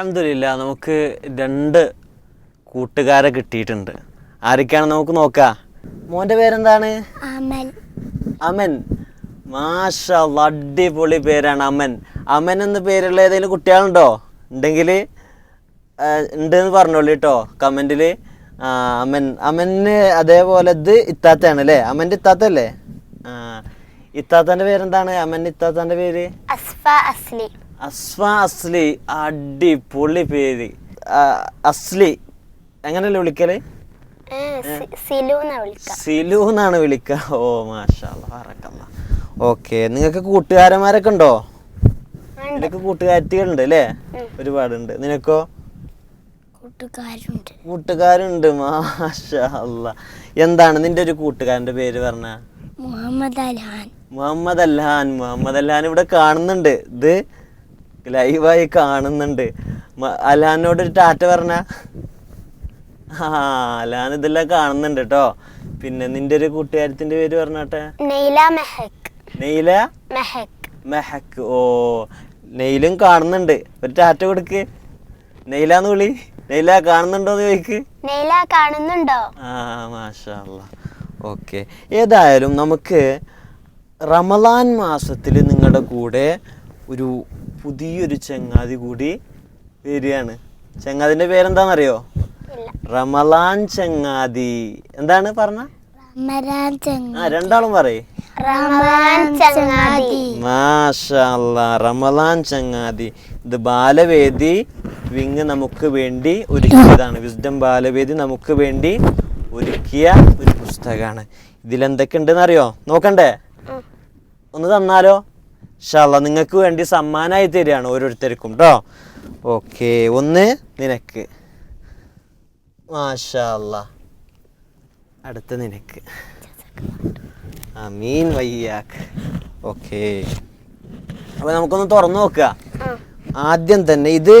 അലഹമില്ല നമുക്ക് രണ്ട് കൂട്ടുകാരെ കിട്ടിയിട്ടുണ്ട്. ആരൊക്കെയാണ് നമുക്ക് നോക്കാം. മോന്റെ പേരെന്താണ്? അമൻ. മാഷ അടിപൊളി പേരാണ് അമൻ. അമൻ എന്ന പേരുള്ള ഏതെങ്കിലും കുട്ടികളുണ്ടോ? ഉണ്ടെങ്കിൽ ഉണ്ടെന്ന് പറഞ്ഞോളൂ കേട്ടോ കമന്റിൽ അമൻ. അമന് അതേപോലെ ഇത് ഇത്താത്തയാണ് അല്ലേ? അമന്റെ ഇത്താത്തല്ലേ ഇത്താത്തന്റെ പേരെന്താണ്? അമൻ ഇത്താത്തന്റെ പേര്? അസ്ഫ അസ്ലി. അസ്ഫ അസ്ലി അടിപൊളി പേര്. അസ്ലി. എങ്ങനെയല്ലേ വിളിക്കൽ? സിലു എന്നാണ് വിളിക്കുക ഓ മാഷല്ല ഓക്കെ നിങ്ങൾക്ക് കൂട്ടുകാരന്മാരൊക്കെ ഉണ്ടോ? നിനക്ക് കൂട്ടുകാരികളുണ്ട് അല്ലേ? ഒരുപാടുണ്ട്. നിനക്കോ? കൂട്ടുകാരുണ്ട്. മാഷാ മാഷല്ല. എന്താണ് നിന്റെ ഒരു കൂട്ടുകാരന്റെ പേര് പറഞ്ഞ? മുഹമ്മദ് അലഹാൻ മുഹമ്മദ് അലഹാൻ മുഹമ്മദ് അലഹാൻ ഇവിടെ കാണുന്നുണ്ട്. ഇത് ലൈവായി കാണുന്നുണ്ട്. അലാനോട് ഒരു ടാറ്റ പറഞ്ഞ. ആ അലാൻ ഇതെല്ലാം കാണുന്നുണ്ട് കേട്ടോ പിന്നെ നിന്റെ ഒരു കൂട്ടുകാരത്തിന്റെ പേര് പറഞ്ഞാട്ടെ? നെയ്ല മെഹക്. നെയ്ല? മെഹക്. മെഹക്ക് ഓ നെയ്ലും കാണുന്നുണ്ട്. ഒരു ടാറ്റ കൊടുക്ക്. നെയ്ലാന്ന് വിളി. നെയ്ല കാണുന്നുണ്ടോന്ന് ചോദിക്ക്. നെയ്ല കാണുന്നുണ്ടോ? ആ മാഷാ ഓക്കെ. ഏതായാലും നമുക്ക് റമലാൻ മാസത്തിൽ നിങ്ങളുടെ കൂടെ ഒരു പുതിയൊരു ചങ്ങാതി കൂടി വരികയാണ്. ചങ്ങാതിന്റെ പേരെന്താണെന്നറിയോ റമലാൻ ചങ്ങാതി. എന്താണ് പറഞ്ഞ? ആ രണ്ടാളും പറയേ. റമലാൻ ചങ്ങാതി. ഇത് ബാലവേദി വിങ് നമുക്ക് വേണ്ടി ഒരുക്കിയതാണ്. വിസ്ഡം ബാലവേദി നമുക്ക് വേണ്ടി ഒരുക്കിയ ഒരു പുസ്തകമാണ്. ഇതിലെന്തൊക്കെ ഉണ്ടെന്ന് അറിയോ നോക്കണ്ടേ ഒന്ന് തന്നാലോ? ഷാല്ല നിങ്ങൾക്ക് വേണ്ടി സമ്മാനമായി തരികയാണ് ഓരോരുത്തർക്കും കേട്ടോ ഓക്കെ ഒന്ന് നിനക്ക്. മാഷല്ല അടുത്ത നിനക്ക്. അമീൻ വയ്യാക്ക്. ഓക്കെ. അപ്പോൾ നമുക്കൊന്ന് തുറന്നു നോക്കുക ആദ്യം തന്നെ ഇത്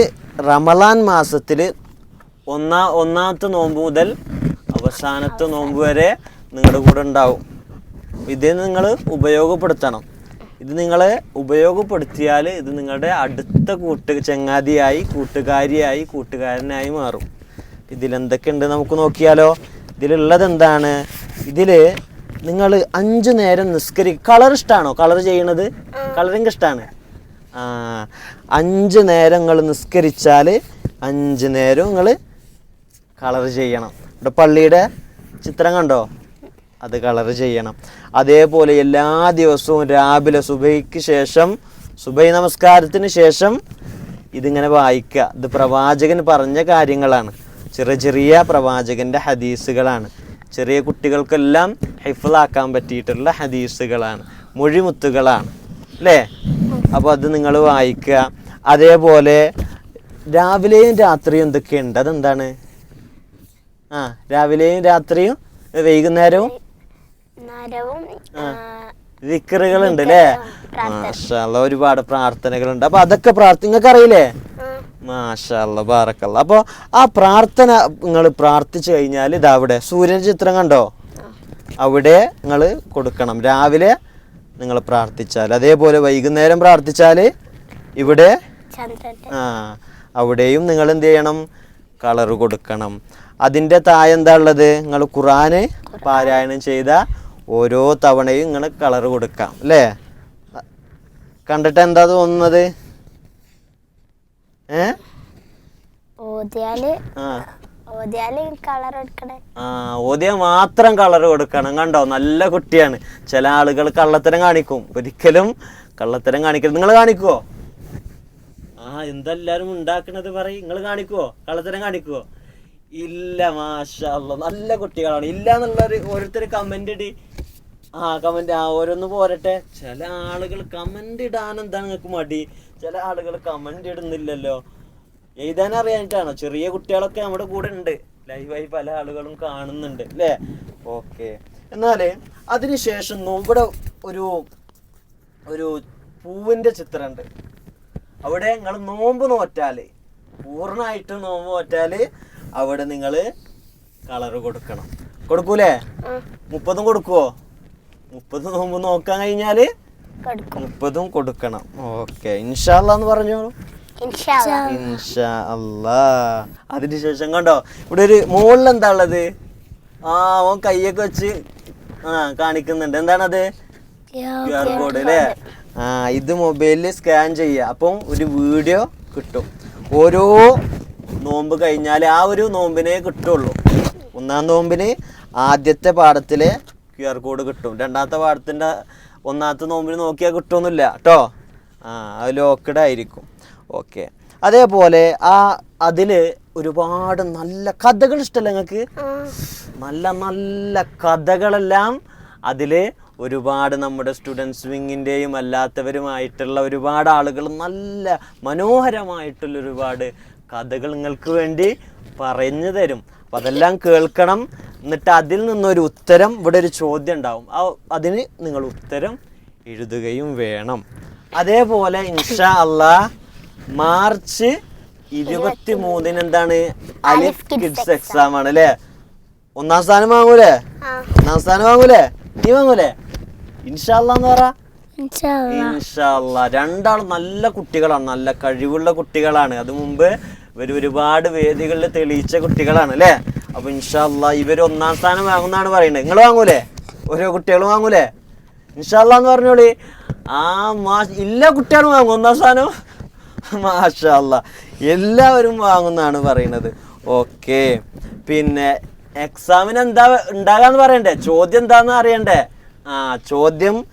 റമലാൻ മാസത്തിൽ ഒന്നാ ഒന്നാമത്തെ നോമ്പ് മുതൽ അവസാനത്തെ നോമ്പ് വരെ നിങ്ങളുടെ കൂടെ ഉണ്ടാവും. ഇത് നിങ്ങൾ ഉപയോഗപ്പെടുത്തണം. ഇത് നിങ്ങൾ ഉപയോഗപ്പെടുത്തിയാൽ ഇത് നിങ്ങളുടെ അടുത്ത കൂട്ട് ചങ്ങാതിയായി കൂട്ടുകാരിയായി കൂട്ടുകാരനായി മാറും. ഇതിലെന്തൊക്കെ ഉണ്ട് നമുക്ക് നോക്കിയാലോ? ഇതിലുള്ളത് എന്താണ് ഇതിൽ നിങ്ങൾ അഞ്ചു നേരം നിസ്കരി കളർ ഇഷ്ടമാണോ കളർ ചെയ്യണത്? കളറിങ് ഇഷ്ടമാണ് ആ അഞ്ച് നേരം നിങ്ങൾ നിസ്കരിച്ചാൽ അഞ്ച് നേരം നിങ്ങൾ കളർ ചെയ്യണം. ഇവിടെ പള്ളിയുടെ ചിത്രം കണ്ടോ? അത് കളർ ചെയ്യണം. അതേപോലെ എല്ലാ ദിവസവും രാവിലെ സുബൈക്ക് ശേഷം സുബൈ നമസ്കാരത്തിന് ശേഷം ഇതിങ്ങനെ വായിക്കുക. ഇത് പ്രവാചകൻ പറഞ്ഞ കാര്യങ്ങളാണ്. ചെറിയ ചെറിയ പ്രവാചകന്റെ ഹദീസുകളാണ്. ചെറിയ കുട്ടികൾക്കെല്ലാം ഹൈഫിളാക്കാൻ പറ്റിയിട്ടുള്ള ഹദീസുകളാണ്. മൊഴിമുത്തുകളാണ്. അല്ലേ? അപ്പോൾ അത് നിങ്ങൾ വായിക്കുക. അതേപോലെ രാവിലെയും രാത്രിയും എന്തൊക്കെയുണ്ട്? അതെന്താണ്? ആ രാവിലെയും രാത്രിയും വൈകുന്നേരവും വിക്കറുകളുണ്ട് അല്ലേ? മാഷാല്ല ഒരുപാട് പ്രാർത്ഥനകളുണ്ട്. അപ്പൊ അതൊക്കെ പ്രാർത്ഥന നിങ്ങൾക്ക് അറിയില്ലേ മാഷാല്ല ബാറക്കല്ല. അപ്പൊ ആ പ്രാർത്ഥന നിങ്ങൾ പ്രാർത്ഥിച്ചു കഴിഞ്ഞാൽ ഇതാ അവിടെ സൂര്യൻ ചിത്രം കണ്ടോ അവിടെ നിങ്ങൾ കൊടുക്കണം. രാവിലെ നിങ്ങൾ പ്രാർത്ഥിച്ചാൽ അതേപോലെ വൈകുന്നേരം പ്രാർത്ഥിച്ചാൽ ഇവിടെ ആ അവിടെയും നിങ്ങൾ എന്ത് ചെയ്യണം? കളർ കൊടുക്കണം. അതിന്റെ താഴെന്താ ഉള്ളത്? നിങ്ങൾ ഖുറാന് പാരായണം ചെയ്ത ഓരോ തവണയും ഇങ്ങനെ കളർ കൊടുക്കാം അല്ലേ? കണ്ടിട്ട് എന്താ തോന്നുന്നത്? ഏ? ഓതിയാൽ ആ. ഓദ്യ ഓതിയ മാത്രം കളർ കൊടുക്കണം കണ്ടോ? നല്ല കുട്ടിയാണ്. ചില ആളുകൾ കള്ളത്തരം കാണിക്കും. ഒരിക്കലും കള്ളത്തരം കാണിക്കരുത്. നിങ്ങൾ കാണിക്കുവോ? ആ എന്തെല്ലാരും ഉണ്ടാക്കണത് പറയും. നിങ്ങൾ കാണിക്കുവോ? കള്ളത്തരം കാണിക്കുവോ? ഇല്ല മാഷാ അല്ലാ, നല്ല കുട്ടികളാണ്. ഇല്ല എന്നുള്ളൊരു ഓരോരുത്തർ കമന്റ് ഇടി. ആ കമന്റ് ആ ഓരോന്ന് പോരട്ടെ. ചില ആളുകൾ കമന്റ് ഇടാൻ എന്താ നിങ്ങൾക്ക് മടി? ചില ആളുകൾ കമന്റ് ഇടുന്നില്ലല്ലോ. എഴുതാൻ അറിയാനിട്ടാണോ ചെറിയ കുട്ടികളൊക്കെ നമ്മുടെ കൂടെ ഉണ്ട്. ലൈവായി പല ആളുകളും കാണുന്നുണ്ട് അല്ലേ? ഓക്കെ എന്നാൽ അതിനുശേഷം ഇവിടെ ഒരു ഒരു പൂവിന്റെ ചിത്രമുണ്ട് അവിടെ നിങ്ങൾ നോമ്പ് നോറ്റാൽ. പൂർണമായിട്ട് നോമ്പ് നോറ്റാൽ അവിടെ നിങ്ങൾ കളർ കൊടുക്കണം. കൊടുക്കൂലേ? മുപ്പതും കൊടുക്കുവോ? മുപ്പത് നോമ്പ് നോക്കാൻ കഴിഞ്ഞാൽ മുപ്പതും കൊടുക്കണം. ഓക്കെ. ഇൻഷാല്ലാന്ന് പറഞ്ഞോളൂ ഇൻഷാ അല്ലാ. അതിനുശേഷം കണ്ടോ? ഇവിടെ ഒരു മുകളിൽ എന്താ ഉള്ളത്? ആ ഓൻ കൈയൊക്കെ വെച്ച് ആ കാണിക്കുന്നുണ്ട്. എന്താണത്? ക്യു ആർ കോഡ് അല്ലേ? ആ ഇത് മൊബൈലിൽ സ്കാൻ ചെയ്യുക അപ്പം ഒരു വീഡിയോ കിട്ടും. ഓരോ നോമ്പ് കഴിഞ്ഞാൽ ആ ഒരു നോമ്പിനെ കിട്ടുള്ളൂ. ഒന്നാം നോമ്പിന് ആദ്യത്തെ പാഠത്തിലെ ക്യു ആർ കോഡ് കിട്ടും. രണ്ടാമത്തെ പാഠത്തിന്റെ ഒന്നാമത്തെ നോമ്പിന് നോക്കിയാൽ കിട്ടുമെന്നില്ല കേട്ടോ ആ അത് ലോക്കഡ് ആയിരിക്കും. ഓക്കെ. അതേപോലെ ആ അതിൽ ഒരുപാട് നല്ല കഥകൾ ഇഷ്ടമല്ല നിങ്ങൾക്ക് നല്ല നല്ല കഥകളെല്ലാം അതിൽ ഒരുപാട് നമ്മുടെ സ്റ്റുഡൻസ് വിങ്ങിന്റെയും അല്ലാത്തവരുമായിട്ടുള്ള ഒരുപാട് ആളുകൾ നല്ല മനോഹരമായിട്ടുള്ള ഒരുപാട് കഥകൾ നിങ്ങൾക്ക് വേണ്ടി പറഞ്ഞു തരും. അപ്പം അതെല്ലാം കേൾക്കണം. എന്നിട്ട് അതിൽ നിന്നൊരു ഉത്തരം ഇവിടെ ഒരു ചോദ്യം ഉണ്ടാവും. ആ അതിന് നിങ്ങൾ ഉത്തരം എഴുതുകയും വേണം. അതേപോലെ ഇൻഷാ അല്ല മാർച്ച് ഇരുപത്തി മൂന്നിന് എന്താണ്? അലിഫ് കിഡ്സ് എക്സാം ആണ് അല്ലേ? ഒന്നാം സ്ഥാനം വാങ്ങൂലേ. ഒന്നാം സ്ഥാനം വാങ്ങൂലേ? നീ വാങ്ങൂലേ? ഇൻഷാ എന്ന് പറ. രണ്ടാളും നല്ല കുട്ടികളാണ്. നല്ല കഴിവുള്ള കുട്ടികളാണ്. അത് മുമ്പ് ഇവർ ഒരുപാട് വേദികളിൽ തെളിയിച്ച കുട്ടികളാണ് അല്ലേ? അപ്പൊ ഇൻഷാല്ല ഇവർ ഒന്നാം സ്ഥാനം വാങ്ങുന്നാണ് പറയുന്നത്. നിങ്ങൾ വാങ്ങൂലേ? ഓരോ കുട്ടികൾ വാങ്ങൂലേ? ഇൻഷാല്ല എന്ന് പറഞ്ഞോളി. ആ മാ എല്ലാ കുട്ടികളും വാങ്ങും. ഒന്നാം സ്ഥാനം? മാഷല്ല എല്ലാവരും വാങ്ങുന്നാണ് പറയുന്നത്. ഓക്കെ. പിന്നെ എക്സാമിന് എന്താ ഉണ്ടാകാന്ന് പറയണ്ടേ? ചോദ്യം എന്താന്ന് അറിയണ്ടേ? ആ ചോദ്യം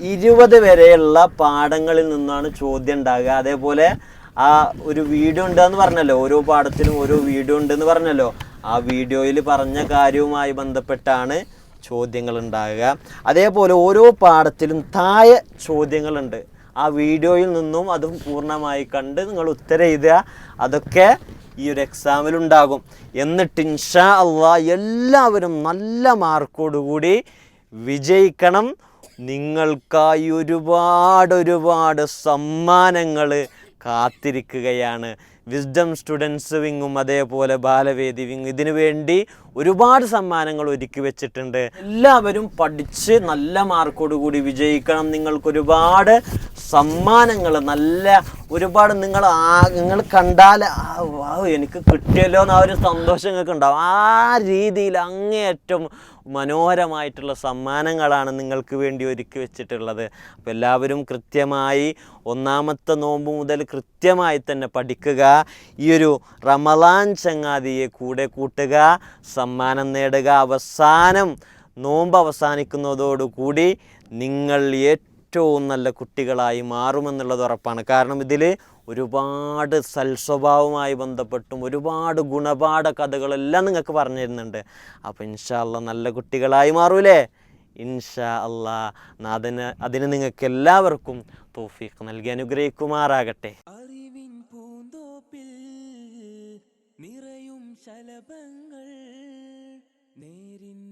ഇരുപത് വരെയുള്ള പാഠങ്ങളിൽ നിന്നാണ് ചോദ്യം ഉണ്ടാകുക. അതേപോലെ ആ ഒരു വീഡിയോ ഉണ്ടെന്ന് പറഞ്ഞല്ലോ. ഓരോ പാഠത്തിലും ഓരോ വീഡിയോ ഉണ്ടെന്ന് പറഞ്ഞല്ലോ. ആ വീഡിയോയിൽ പറഞ്ഞ കാര്യവുമായി ബന്ധപ്പെട്ടാണ് ചോദ്യങ്ങൾ ഉണ്ടാകുക. അതേപോലെ ഓരോ പാഠത്തിലും താഴെ ചോദ്യങ്ങളുണ്ട്. ആ വീഡിയോയിൽ നിന്നും അതും പൂർണമായി കണ്ട് നിങ്ങൾ ഉത്തരം എഴുതുക. അതൊക്കെ ഈ ഒരു എക്സാമിൽ ഉണ്ടാകും. എന്നിട്ട് ഇൻഷാ അള്ളാ എല്ലാവരും നല്ല മാർക്കോടുകൂടി വിജയിക്കണം. നിങ്ങൾക്കായി ഒരുപാട് ഒരുപാട് സമ്മാനങ്ങൾ കാത്തിരിക്കുകയാണ്. വിസ്ഡം സ്റ്റുഡൻസ് വിങ്ങും അതേപോലെ ബാലവേദി വിങ് ഇതിനു വേണ്ടി ഒരുപാട് സമ്മാനങ്ങൾ ഒരുക്കി വെച്ചിട്ടുണ്ട്. എല്ലാവരും പഠിച്ച് നല്ല മാർക്കോട് കൂടി വിജയിക്കണം. നിങ്ങൾക്ക് ഒരുപാട് സമ്മാനങ്ങൾ നല്ല ഒരുപാട് നിങ്ങൾ നിങ്ങൾ കണ്ടാൽ എനിക്ക് കിട്ടിയല്ലോ എന്ന ഒരു സന്തോഷം നിങ്ങൾക്ക് ഉണ്ടാവും. ആ രീതിയിൽ അങ്ങേയറ്റം മനോഹരമായിട്ടുള്ള സമ്മാനങ്ങളാണ് നിങ്ങൾക്ക് വേണ്ടി ഒരുക്കി വെച്ചിട്ടുള്ളത്. അപ്പോൾ എല്ലാവരും കൃത്യമായി ഒന്നാമത്തെ നോമ്പ് മുതൽ കൃത്യമായി തന്നെ പഠിക്കുക. ഈ ഒരു റമലാൻ ചങ്ങാതിയെ കൂടെ കൂട്ടുക സമ്മാനം നേടുക. അവസാനം നോമ്പ് അവസാനിക്കുന്നതോടുകൂടി നിങ്ങൾ ഏറ്റവും നല്ല കുട്ടികളായി മാറുമെന്നുള്ളത് ഉറപ്പാണ്. കാരണം ഇതിൽ ഒരുപാട് സൽസ്വഭാവവുമായി ബന്ധപ്പെട്ടും ഒരുപാട് ഗുണപാഠ കഥകളെല്ലാം നിങ്ങൾക്ക് പറഞ്ഞു തരുന്നുണ്ട്. അപ്പോൾ ഇൻഷാല്ല നല്ല കുട്ടികളായി മാറൂലേ? ഇൻഷാ അല്ലാ അതിന് അതിന് നിങ്ങൾക്ക് എല്ലാവർക്കും തോഫീഖ് നൽകി അനുഗ്രഹിക്കുമാറാകട്ടെ. ശലഭങ്ങൾ നേരിൻ